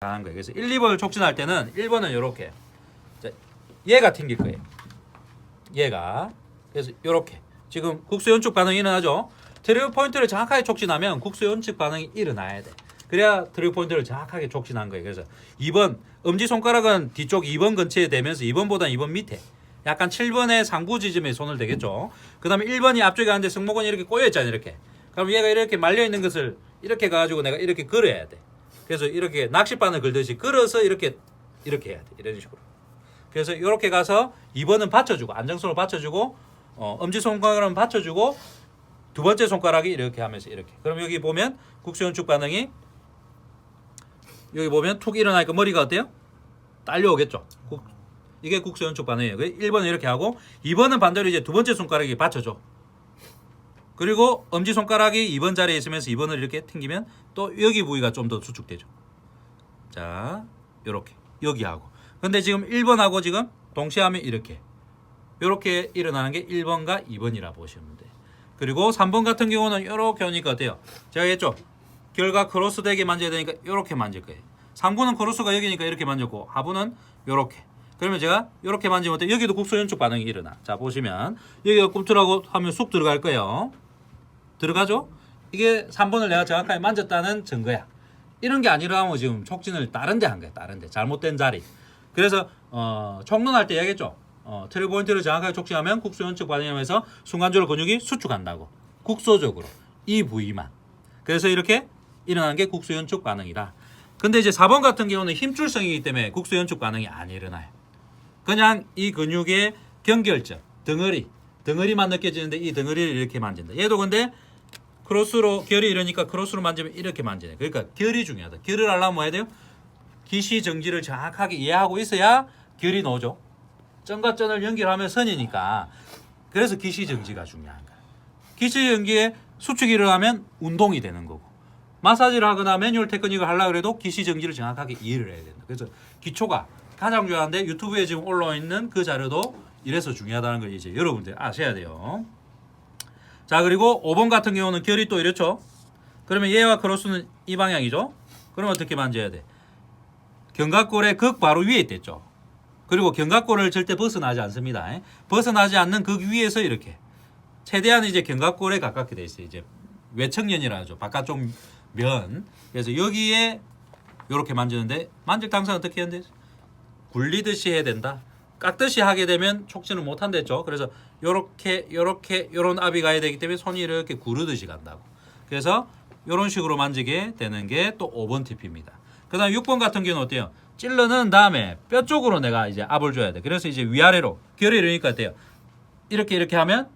하는 거예요. 그래서 1, 2번을 촉진할 때는 1번은 이렇게 얘가 튕길 거예요. 얘가 그래서 이렇게 지금 국수 연축 반응이 일어나죠. 트리거 포인트를 정확하게 촉진하면 국수 연축 반응이 일어나야 돼. 그래야 트리거 포인트를 정확하게 촉진한 거예요. 그래서 2번 엄지 손가락은 뒤쪽 2번 근처에 대면서 2번보다 2번 밑에 약간 7번의 상부 지점에 손을 대겠죠. 그다음에 1번이 앞쪽에 하는데 승모근이 이렇게 꼬여 있잖아요. 이렇게. 그럼 얘가 이렇게 말려 있는 것을 이렇게 가지고 내가 이렇게 걸어야 돼. 그래서 이렇게 낚싯바늘 걸듯이 걸어서 이렇게 이렇게 해야 돼. 이런 식으로. 그래서 이렇게 가서 2번은 받쳐주고 안정선을 받쳐주고 어, 엄지 손가락은 받쳐주고 두 번째 손가락이 이렇게 하면서 이렇게. 그럼 여기 보면 국수연축 반응이 여기 보면 툭 일어나니까 머리가 어때요? 딸려오겠죠. 국, 이게 국수연축 반응이에요. 1번은 이렇게 하고 2번은 반대로 이제 두 번째 손가락이 받쳐줘. 그리고 엄지 손가락이 2번 자리에 있으면서 2번을 이렇게 튕기면 또 여기 부위가 좀 더 수축되죠. 자, 요렇게 여기 하고. 근데 지금 1번하고 지금 동시에 하면 이렇게 요렇게 일어나는 게 1번과 2번이라 보시면 돼. 그리고 3번 같은 경우는 요렇게 오니까 어때요? 제가 했죠. 결과 크로스 되게 만져야 되니까 요렇게 만질 거예요. 3구는 크로스가 여기니까 이렇게 만졌고 하부는 요렇게. 그러면 제가 요렇게 만지면 어때요? 여기도 국소 연축 반응이 일어나. 자, 보시면 여기가 꿈틀하고 하면 쑥 들어갈 거예요. 들어가죠? 이게 3번을 내가 정확하게 만졌다는 증거야. 이런 게 아니라면 지금 촉진을 다른 데 한 거야. 다른 데. 잘못된 자리. 그래서 어, 총론할 때 얘기했죠. 어, 트리 포인트를 정확하게 촉진하면 국소 연축 반응하면서 순간적으로 근육이 수축한다고. 국소적으로. 이 부위만. 그래서 이렇게 일어나는 게 국소 연축 반응이라. 근데 이제 4번 같은 경우는 힘줄성이기 때문에 국소 연축 반응이 안 일어나요. 그냥 이 근육의 경결점, 덩어리, 덩어리만 느껴지는데 이 덩어리를 이렇게 만진다. 얘도 근데 크로스로 결이 이러니까 크로스로 만지면 이렇게 만지네. 그러니까 결이 중요하다. 결을 하려면 뭐 해야 돼요? 기시 정지를 정확하게 이해하고 있어야 결이 나오죠. 점과 점을 연결하면 선이니까. 그래서 기시 정지가 중요한 거야. 기시 정지에 수축이 일어나면 운동이 되는 거고. 마사지를 하거나 매뉴얼 테크닉을 하려고 해도 기시 정지를 정확하게 이해를 해야 된다. 그래서 기초가 가장 중요한데 유튜브에 지금 올라와 있는 그 자료도 이래서 중요하다는 걸 이제 여러분들 아셔야 돼요. 자 그리고 5번 같은 경우는 결이 또 이렇죠. 그러면 얘와 크로스는 이 방향이죠. 그럼 어떻게 만져야 돼? 견갑골의 극 바로 위에 있댔죠. 그리고 견갑골을 절대 벗어나지 않습니다. 예? 벗어나지 않는 극 위에서 이렇게 최대한 이제 견갑골에 가깝게 돼 있어요. 이제 외척면이라 하죠. 바깥쪽 면. 그래서 여기에 이렇게 만지는데 만질 당사는 어떻게 해야 돼? 굴리듯이 해야 된다. 깎듯이 하게 되면 촉진을 못 한댔죠. 그래서 요렇게 요렇게 요런 압이 가야 되기 때문에 손이 이렇게 구르듯이 간다고. 그래서 요런 식으로 만지게 되는 게 또 5번 팁입니다. 그 다음 6번 같은 경우는 어때요? 찔러넣은 다음에 뼈 쪽으로 내가 이제 압을 줘야 돼. 그래서 이제 위아래로 결이 이러니까 어때요? 이렇게 이렇게 하면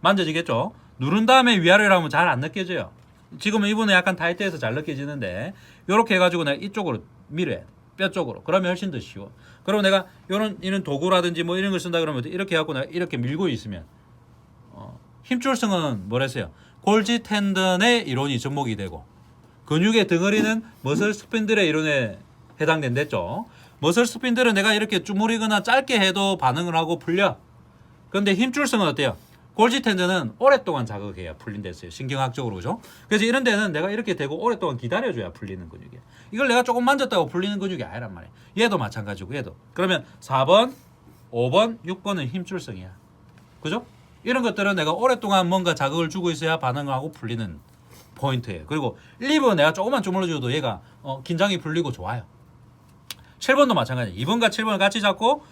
만져지겠죠? 누른 다음에 위아래로 하면 잘 안 느껴져요. 지금은 이분은 약간 타이트해서 잘 느껴지는데 이렇게 해가지고 내가 이쪽으로 밀어야 돼. 뼈 쪽으로. 그러면 훨씬 더 쉬워. 그럼 내가 이런 이런 도구라든지 뭐 이런 걸 쓴다 그러면 이렇게 해갖고 내가 이렇게 밀고 있으면 어, 힘줄성은 뭐랬어요? 골지 텐던의 이론이 접목이 되고 근육의 덩어리는 머슬 스핀들의 이론에 해당된댔죠. 머슬 스핀들은 내가 이렇게 주무리거나 짧게 해도 반응을 하고 풀려. 그런데 힘줄성은 어때요? 골지 텐던은 오랫동안 자극해야 풀린댔어요. 신경학적으로 그죠? 그래서 이런 데는 내가 이렇게 되고 오랫동안 기다려줘야 풀리는 근육이야. 이걸 내가 조금 만졌다고 풀리는 근육이 아니란 말이야. 얘도 마찬가지고 얘도. 그러면 4번, 5번, 6번은 힘줄성이야. 그죠? 이런 것들은 내가 오랫동안 뭔가 자극을 주고 있어야 반응을 하고 풀리는 포인트예요. 그리고 1, 2번 내가 조금만 주물러줘도 얘가 어, 긴장이 풀리고 좋아요. 7번도 마찬가지. 2번과 7번을 같이 잡고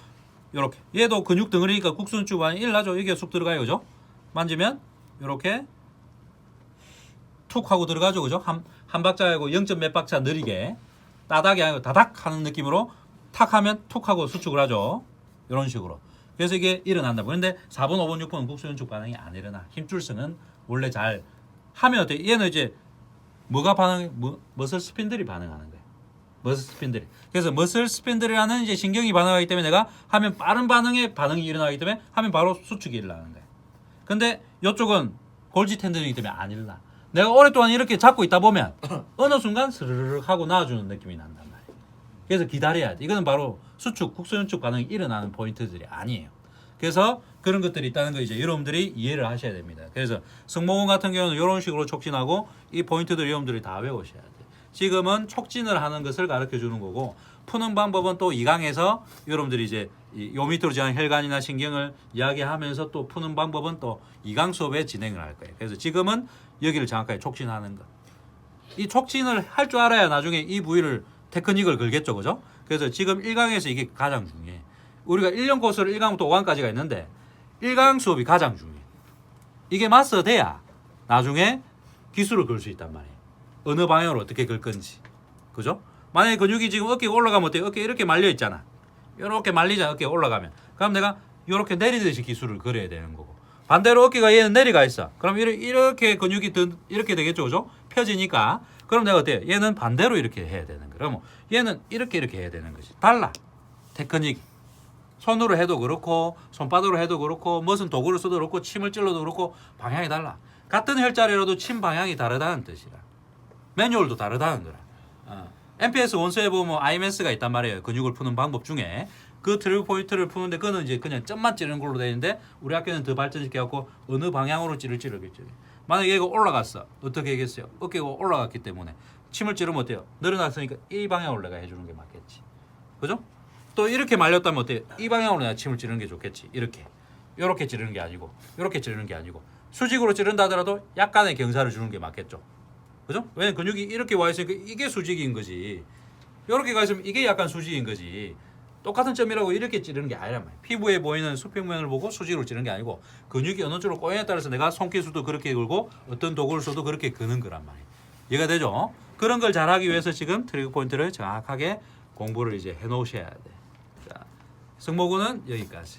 요렇게 얘도 근육 덩어리니까 국순축 안에 일나죠. 여기가 쑥 들어가요. 그죠? 만지면 요렇게 툭 하고 들어가죠. 그죠? 한, 한 박자하고 0. 몇 박자 느리게 따닥이 아니고 다닥 하는 느낌으로 탁 하면 툭 하고 수축을 하죠. 이런 식으로. 그래서 이게 일어난다. 그런데 4번, 5번, 6번은 국수연축 반응이 안 일어나. 힘줄성은 원래 잘 하면 어때? 얘는 이제 뭐가 반응, 뭐, 머슬 스핀들이 반응하는 거예요. 머슬 스핀들이. 그래서 머슬 스핀들이라는 이제 신경이 반응하기 때문에 내가 하면 빠른 반응에 반응이 일어나기 때문에 하면 바로 수축이 일어나는 거예요. 근데 이쪽은 골지 텐던이기 때문에 안 일어나. 내가 오랫동안 이렇게 잡고 있다 보면 어느 순간 스르륵 하고 나와주는 느낌이 난단 말이에요. 그래서 기다려야 돼. 이거는 바로 수축, 국소연축 반응이 일어나는 포인트들이 아니에요. 그래서 그런 것들이 있다는 거 이제 여러분들이 이해를 하셔야 됩니다. 그래서 승모근 같은 경우는 이런 식으로 촉진하고 이 포인트들 여러분들이 다 외우셔야 돼. 지금은 촉진을 하는 것을 가르쳐 주는 거고 푸는 방법은 또 2강에서 여러분들이 이제 이요 밑으로 지난 혈관이나 신경을 이야기하면서 또 푸는 방법은 또 2강 수업에 진행을 할 거예요. 그래서 지금은 여기를 정확하게 촉진하는 것. 이 촉진을 할 줄 알아야 나중에 이 부위를 테크닉을 걸겠죠. 그죠? 그래서 지금 1강에서 이게 가장 중요해. 우리가 1년 코스를 1강부터 5강까지가 있는데 1강 수업이 가장 중요해. 이게 마스터돼야 나중에 기술을 걸 수 있단 말이에요. 어느 방향으로 어떻게 걸 건지. 그죠? 만약에 근육이 지금 어깨가 올라가면 어때? 어깨 이렇게 말려 있잖아. 이렇게 말리자 어깨 올라가면. 그럼 내가 이렇게 내리듯이 기술을 그려야 되는 거고. 반대로 어깨가 얘는 내려가 있어. 그럼 이렇게, 근육이 든, 이렇게 되겠죠. 그죠? 펴지니까. 그럼 내가 어때? 얘는 반대로 이렇게 해야 되는 거야. 그러면 얘는 이렇게 이렇게 해야 되는 거지. 달라. 테크닉. 손으로 해도 그렇고 손바닥으로 해도 그렇고 무슨 도구를 써도 그렇고 침을 찔러도 그렇고 방향이 달라. 같은 혈자리라도 침 방향이 다르다는 뜻이라. 매뉴얼도 다르다는 거라. 어. MPS 원서에 보면 IMS가 있단 말이에요. 근육을 푸는 방법 중에 그 트리브 포인트를 푸는데 그거는 이제 그냥 점만 찌르는 걸로 되어 있는데 우리 학교는 더 발전시켜 갖고 어느 방향으로 찌를지 르겠죠. 만약에 얘가 올라갔어. 어떻게 하겠어요? 어깨가 올라갔기 때문에 침을 찌르면 어때요? 늘어났으니까 이 방향으로 내가 해주는 게 맞겠지. 그죠? 또 이렇게 말렸다면 어때요? 이 방향으로 내가 침을 찌르는 게 좋겠지. 이렇게. 이렇게 찌르는 게 아니고 이렇게 찌르는 게 아니고 수직으로 찌른다 하더라도 약간의 경사를 주는 게 맞겠죠. 그죠? 왜냐면 근육이 이렇게 와 있으니까 이게 수직인 거지. 이렇게 가 있으면 이게 약간 수직인 거지. 똑같은 점이라고 이렇게 찌르는 게 아니란 말이야. 피부에 보이는 수평면을 보고 수직으로 찌르는 게 아니고 근육이 어느 쪽으로 꼬여에 따라서 내가 손기수도 그렇게 걸고 어떤 도구를 써도 그렇게 그는 거란 말이야. 이해가 되죠? 그런 걸 잘하기 위해서 지금 트리거 포인트를 정확하게 공부를 이제 해 놓으셔야 돼. 자, 승모근은 여기까지.